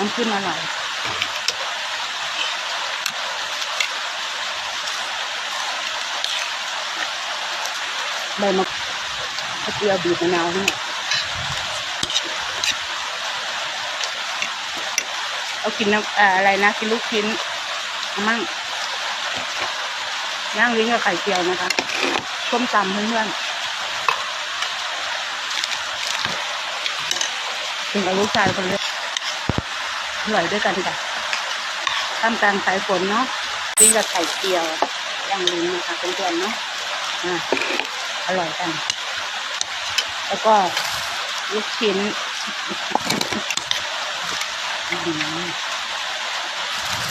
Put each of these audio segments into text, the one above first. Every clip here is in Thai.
น้ำขึ้นอร่อยใบมะกระเทียมบีบมะนาวให้เอากินน้ำอะไรนะ กินลูกชิ้นมั่งย่างลิ้นกับไข่เจียวนะคะส้มตำเพื่อนๆถึงกับลูกชายคนเล็ก อร่อยด้วยกันค่ะท่ามกลางสายฝนเนาะลิ้นกับไข่เจียวย่างลิ้นนะคะเพื่อนๆเนาะอ่าอร่อยกัน แล้วก็ลูกชิ้น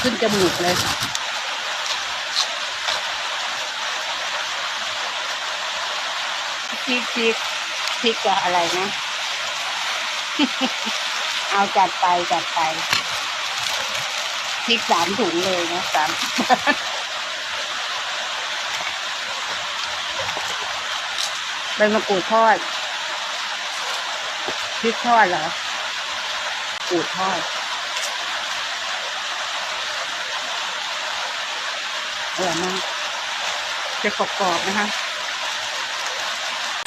ขึ้นจมูกเลยพริกพริกพริกกับอะไรนะ เอาจัดไปจัดไปพริกสามถุงเลยนะสามใบมะกรูดทอดพริกทอดเหรอกรูดทอดอร่อยมากจะกรอบๆนะคะ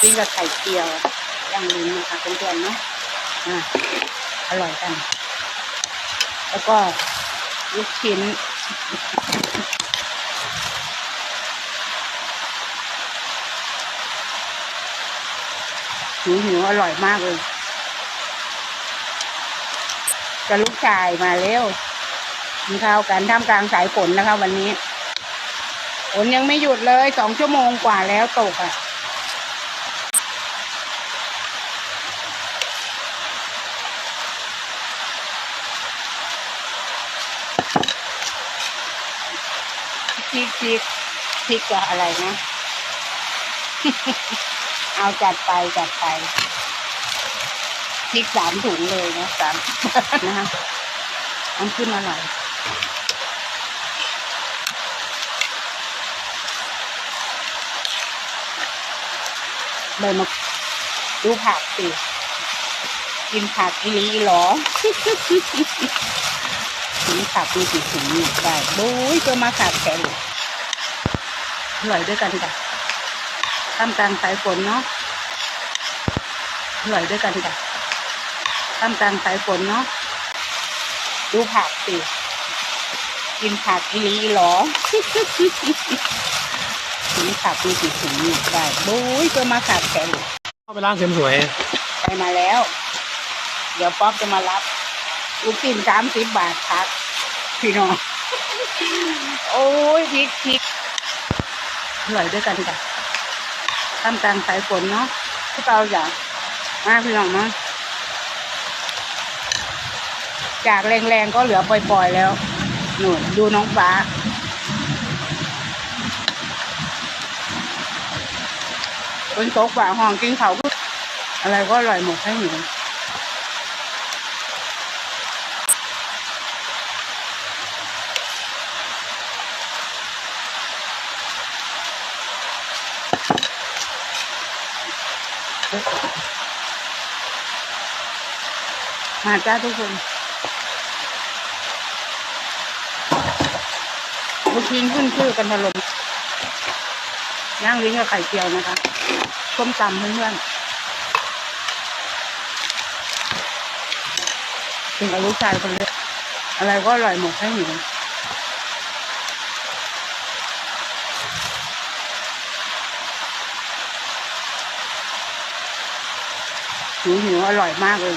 กินกับไข่เจียวย่างลิ้นนะคะเพื่อนๆเนาะอะ อร่อยกัน แล้วก็ลูกชิ้น หิวหิวอร่อยมากเลยกับลูกชายมาเร็วกินข้าวกันท่ามกลางสายฝนนะคะ วันนี้ฝนยังไม่หยุดเลยสองชั่วโมงกว่าแล้วตกอะ พริกพริกพริกกับอะไรนะ เอาจัดไปจัดไปพริกสามถุงเลยนะสามนะคะน้ำขึ้นอร่อยใบมะดูผักสิกินผักอีหลีหรอ ถึงผักมีกี่ถุงเนี่ยได้โอ้ยตัวมาขาดแขนอร่อยด้วยกันค่ะท่ามกลางสายฝนเนาะอร่อยด้วยกันค่ะท่ามกลางสายฝนเนาะดูผักสิกินผักอีหลีอีหรอถึงผักมีกี่ถุงเนี่ยได้โอ้ยตัวมาขาดแขนเข้าไปร้านเสริมสวยไปมาแล้ว เดี๋ยวป๊อปจะมารับ ลูกชิ้นสามสิบบาทครับพี่น้อง โอ้ยพริกพริกอร่อยด้วยกันค่ะท่ามกลางสายฝนเนาะพี่เปาอยามาพี่น้องมาะจากแรงๆก็เหลือปล่อยๆแล้วหนูดูน้องฟ้าคนตกฝ่าห้องกินเขาวอะไรก็อร่อยหมดให้หนู มาจ้าทุกคนลูกชิ้นขึ้นชื่อกันถล่มย่างลิ้นกับไข่เจียวนะคะส้มตำเพื่อนๆถึงกับลูกชายคนเล็กอะไรก็อร่อยหมดให้หนู หิวหิวอร่อยมากเลย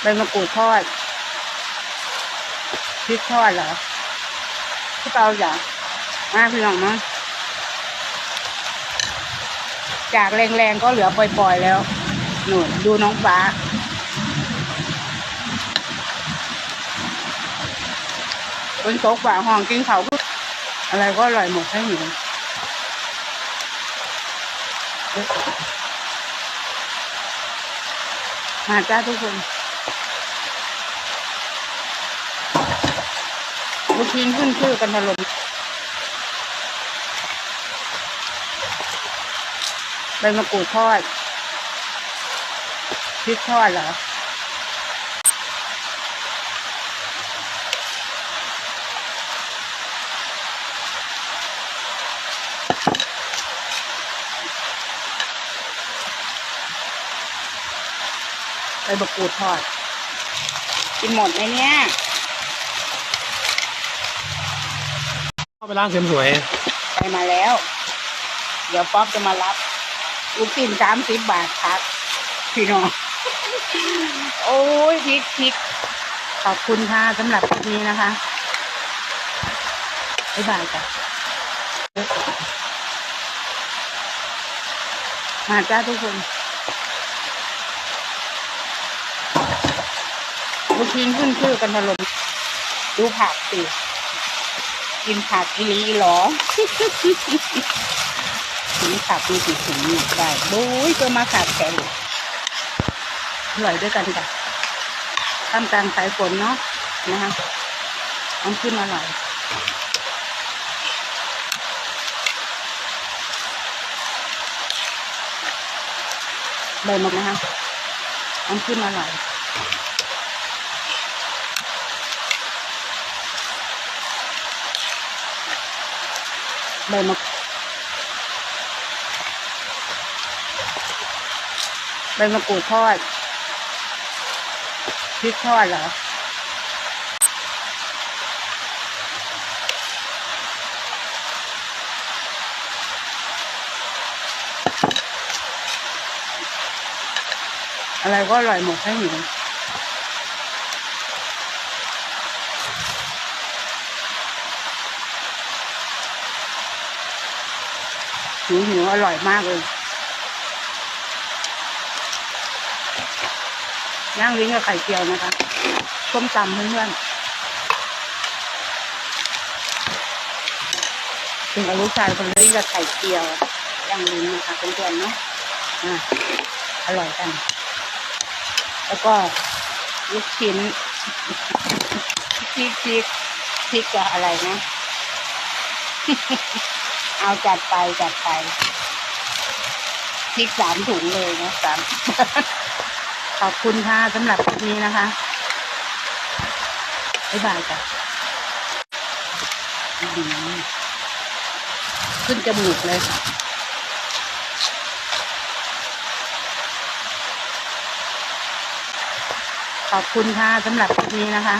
ใบมะกรูดทอดพริกทอดเหรอพี่เปาอยากมาพี่น้องมาจากแรงๆก็เหลือปล่อยๆแล้วหนูดูน้องฟ้าคนตกฝ่าห้องกินเขาก็ อะไรก็อร่อยหมดให้หนูมาจ้าทุกคนลูกชิ้นขึ้นชื่อกันถล่มใบมะกรูดทอดพริกทอดเหรอ ใบมะกรูดทอด กินหมดไหมเนี่ยเข้าไปร้านเสริมสวย ไปมาแล้ว เดี๋ยวป๊อปจะมารับลูกชิ้นสามสิบบาทครับ พี่น้อง โอ้ยพริกพริกขอบคุณค่ะสำหรับคลิปนี้นะคะ บ๊ายบายจ้ะ มาจ้าทุกคนลูกชิ้นขึ้นชื่อกันถล่มดูผักสิกินผักอีลีหรอถึงผักมีสีถุงได้โอ้ยตัวมาขาดแขนอร่อยด้วยกันจ้ะท่ามกลางสายฝนเนาะนะคะน้ำขึ้นอร่อย ใบมกนะคะน้ำขึ้นอร่อยใบมะใบมะกรูดทอดพริกทอดเหรอ อะไรก็อร่อยหมดถ้าหิวหิวหิวอร่อยมากเลยย่างลิ้นกับไข่เจียวนะคะส้มตำเพื่อนๆถึงกับลูกชายคนลิ้นกับไข่เจียวย่างลิ้นนะคะเพื่อนๆเนาะอะอร่อยกัน แล้วก็ลูกชิ้นพริกพริกพริกกับอะไรนะ เอาจัดไปจัดไปพริกสามถุงเลยนะสามขอบคุณค่ะสำหรับคลิปนี้นะคะบ๊ายบายจ้ะอื้อหือขึ้นจมูกเลยค่ะ ขอบคุณค่ะสำหรับคลิปนี้นะคะ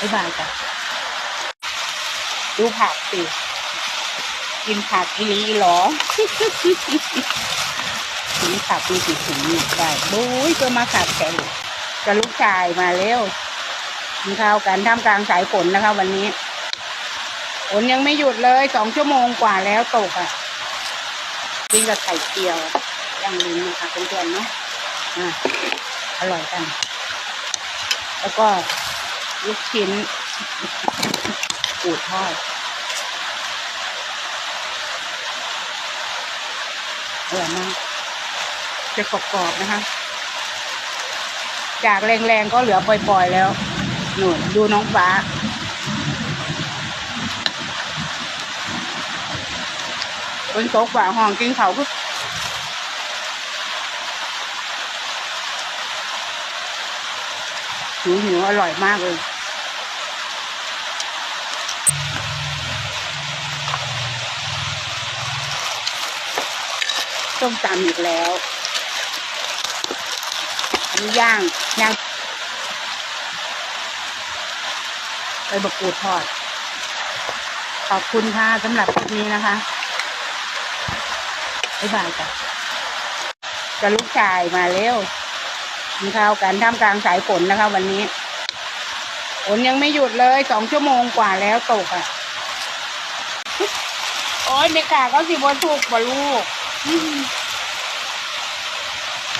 บ๊ายบายจ้ะดูผักสิกินผักอีหลีอีหรอถึงผักมีสีถุงนี่ได้โอ้ยตัวมาขาดแขนกับลูกชายมาเร็วกินข้าวกันท่ามกลางสายฝนนะคะ วันนี้ฝนยังไม่หยุดเลยสองชั่วโมงกว่าแล้วตกอะกินกับไข่เจียวย่างลิ้นนะคะเพื่อนๆเนาะอะ อร่อยกัน แล้วก็ลูกชิ้นปูดทอดอร่อยมากจะกรอบๆนะคะ จากแรงๆก็เหลือปล่อยๆแล้วหนูดูน้องฟ้าบนโต๊ะฝาห้องกินเขาก็ หิวหิวอร่อยมากเลย ต้มตำอีกแล้ว อันนี้ย่าง ย่างใบะกรูดทอด ขอบคุณค่ะสำหรับคลิปนี้นะคะบ๊ายบายจ้ะกับลูกชายมาเร็ว กินข้าวกันท่ามกลางสายฝนนะคะ วันนี้ฝนยังไม่หยุดเลยสองชั่วโมงกว่าแล้วตกอะ โอ้ยเด็กขาก็สิบวันถูกบ่ลูก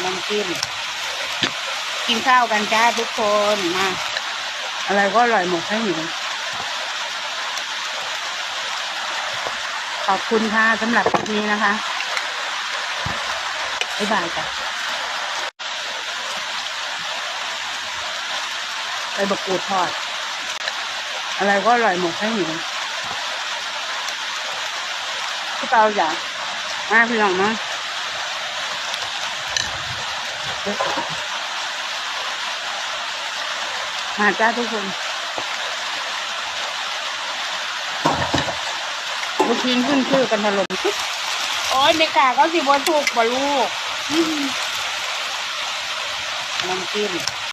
น้ำจิ้มกินข้าวกันจ้าทุกคนมาอะไรก็อร่อยหมดถ้หิวขอบคุณค่ะสำหรับคลิปนี้นะคะบ๊ายบายจ้ะ บะกรูดทอด อะไรก็อร่อยหมดถ้าหิวพี่เปาจ้ะมาพี่น้องมามาจ้าทุกคนลูกชิ้นขึ้นชื่อกันถล่มโอ้ยเมกาก็สิบ่ถูกบ่ลูกน้ำจิ้ม